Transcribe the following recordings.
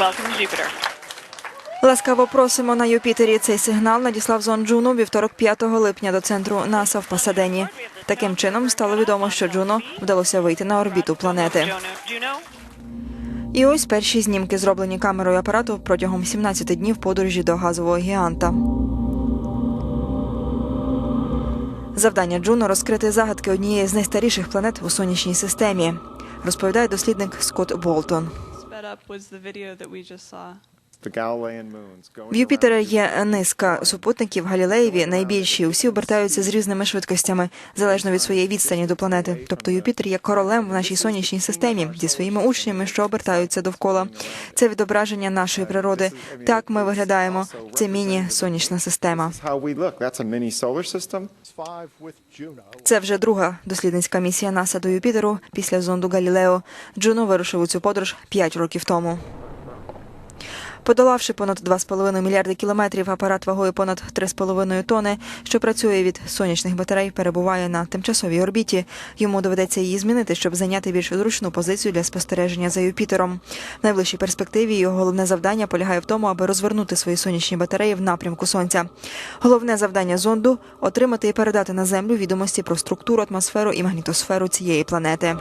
Welcome to Jupiter. Ласкаво просимо на Юпітері. Цей сигнал надіслав зон Джуно вівторок 5 липня до центру НАСА в Пасадені. Таким чином стало відомо, що Джуно вдалося вийти на орбіту планети. І ось перші знімки, зроблені камерою апарату протягом 17 днів подорожі до газового гіганта. Завдання Джуно розкрити загадки однієї з найстаріших планет у сонячній системі, розповідає дослідник Скотт Болтон. Up was the video that we just saw. В Юпітера є низка супутників Галілеєві, найбільші. Усі обертаються з різними швидкостями, залежно від своєї відстані до планети. Тобто Юпітер є королем в нашій сонячній системі зі своїми учнями, що обертаються довкола. Це відображення нашої природи. Так ми виглядаємо. Це міні-сонячна система. Це вже друга дослідницька місія НАСА до Юпітеру після зонду Галілео. Джуно вирушив у цю подорож 5 років тому. Подолавши понад 2,5 мільярди кілометрів, апарат вагою понад 3,5 тони, що працює від сонячних батарей, перебуває на тимчасовій орбіті. Йому доведеться її змінити, щоб зайняти більш зручну позицію для спостереження за Юпітером. В найближчій перспективі його головне завдання полягає в тому, аби розвернути свої сонячні батареї в напрямку сонця. Головне завдання зонду отримати і передати на землю відомості про структуру, атмосферу і магнітосферу цієї планети.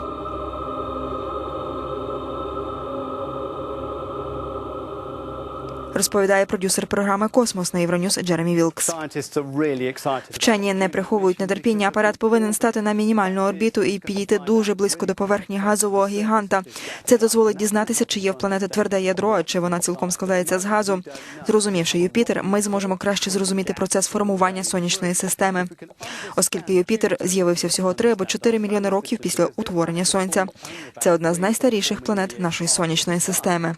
Розповідає продюсер програми Космос на Євроньюз Джеремі Вілкс. Вчені не приховують нетерпіння. Апарат повинен стати на мінімальну орбіту і підійти дуже близько до поверхні газового гіганта. Це дозволить дізнатися, чи є в планети тверде ядро, чи вона цілком складається з газу. Зрозумівши Юпітер, ми зможемо краще зрозуміти процес формування сонячної системи. Оскільки Юпітер з'явився всього 3 або 4 мільйони років після утворення сонця. Це одна з найстаріших планет нашої сонячної системи.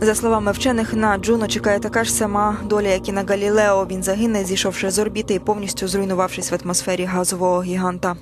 За словами вчених, на Джуно чекає така ж сама доля, як і на Галілео. Він загине, зійшовши з орбіти і повністю зруйнувавшись в атмосфері газового гіганта.